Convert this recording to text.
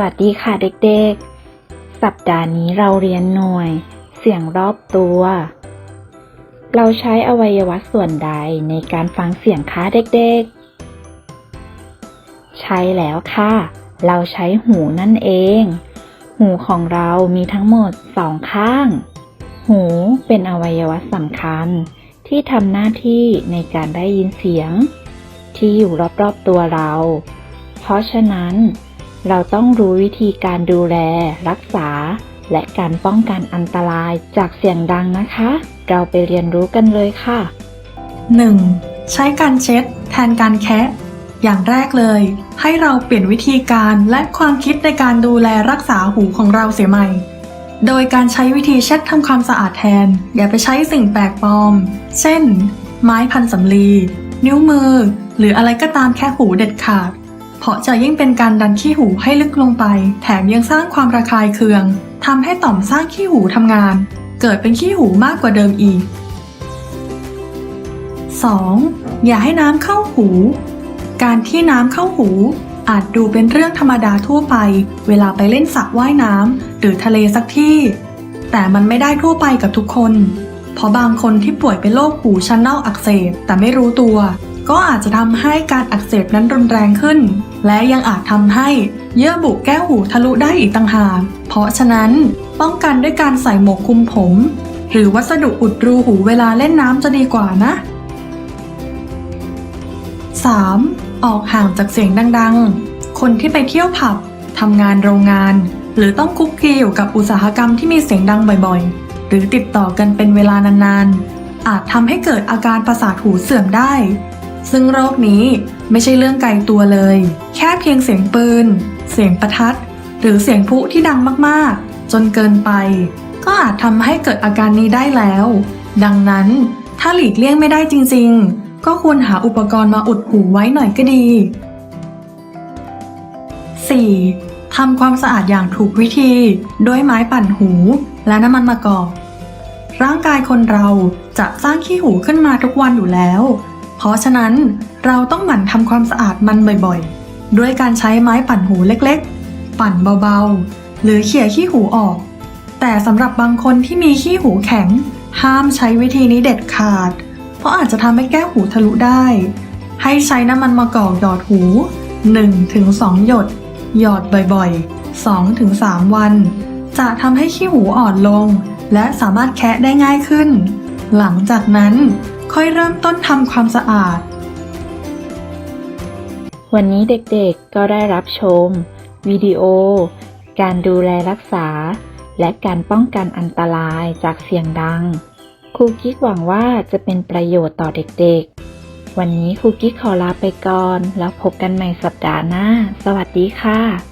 วัสดีค่ะเด็กๆ สัปดาห์นี้เราเรียนหน่วย เสียงรอบตัว เราใช้อวัยวะส่วนใดในการฟังเสียงคะเด็กๆ ใช่แล้วค่ะ เราใช้หูนั่นเอง หูของเรามีทั้งหมดสองข้าง หูเป็นอวัยวะสำคัญ ที่ทำหน้าที่ในการได้ยินเสียง ที่อยู่รอบๆตัวเรา เพราะฉะนั้น เราต้องรู้วิธีการดูแล รักษา และการป้องกันอันตรายจากเสียงดังนะคะ เราไปเรียนรู้กันเลยค่ะ 1. ใช้การเช็ด แทนการแคะอย่างแรกเลย ให้เราเปลี่ยนวิธีการและความคิดในการดูแลรักษาหูของเราเสียใหม่ โดยการใช้วิธีเช็ดทำความสะอาดแทน อย่าไปใช้สิ่งแปลกปลอม เช่น ไม้พันสำลี นิ้วมือ หรืออะไรก็ตามแค่หูเด็ดขาด เพราะจะยิ่งเป็นการดันขี้หูให้ลึกลงไป แถมยังสร้างความระคายเคืองทำให้ต่อมสร้างขี้หูทำงาน เกิดเป็นขี้หูมากกว่าเดิมอีก 2. อย่าให้น้ำเข้าหู การที่น้ำเข้าหู อาจดูเป็นเรื่องธรรมดาทั่วไป เวลาไปเล่นสระว่ายน้ำหรือทะเลสักที่ แต่มันไม่ได้ทั่วไปกับทุกคน เพราะบางคนที่ป่วยเป็นโรคหูชั้นเน่าอักเสบแต่ไม่รู้ตัว ก็อาจจะทำให้การอักเสบนั้นรุนแรงขึ้น และยังอาจทำให้เยื่อบุแก้วหูทะลุได้อีกต่างหาก เพราะฉะนั้นป้องกันด้วยการใส่หมวกคุมผม หรือวัสดุอุดรูหูเวลาเล่นน้ำจะดีกว่านะ 3. ออกห่างจากเสียงดังๆ คนที่ไปเที่ยวผับทำงานโรงงาน หรือต้องคุกคีอยู่กับอุตสาหกรรมที่มีเสียงดังบ่อยๆ หรือติดต่อกันเป็นเวลานานๆ อาจทำให้เกิดอาการประสาทหูเสื่อมได้ ซึ่งโรคนี้ไม่ใช่เรื่องไกลตัวเลย แค่เพียงเสียงปืน เสียงประทัด หรือเสียงพลุที่ดังมากๆ จนเกินไป ก็อาจทำให้เกิดอาการนี้ได้แล้ว ดังนั้นถ้าหลีกเลี่ยงไม่ได้จริงๆ ก็ควรหาอุปกรณ์มาอุดหูไว้หน่อยก็ดี 4. ทำความสะอาดอย่างถูกวิธีด้วยไม้ปั่นหูและน้ำมันมะกอก ร่างกายคนเราจะสร้างขี้หูขึ้นมาทุกวันอยู่แล้ว เพราะฉะนั้นเราต้องหมั่นทำความสะอาดมันบ่อยๆ ด้วยการใช้ไม้ปั่นหูเล็กๆ ปั่นเบาๆ หรือเขี่ยขี้หูออก แต่สำหรับบางคนที่มีขี้หูแข็ง ห้ามใช้วิธีนี้เด็ดขาด เพราะอาจจะทำให้แก้วหูทะลุได้ ให้ใช้น้ำมันมะกอกหยอดหู 1-2 หยด หยอดบ่อยๆ 2-3 วัน จะทำให้ขี้หูอ่อนลง และสามารถแคะได้ง่ายขึ้น หลังจากนั้น ค่อยเริ่มต้นทำความสะอาด วันนี้เด็กๆก็ได้รับชม วิดีโอ การดูแลรักษา และการป้องกันอันตรายจากเสียงดัง ครูกิ๊กหวังว่าจะเป็นประโยชน์ต่อเด็กๆ วันนี้ครูกิ๊กขอลาไปก่อน แล้วพบกันใหม่สัปดาห์หน้า สวัสดีค่ะ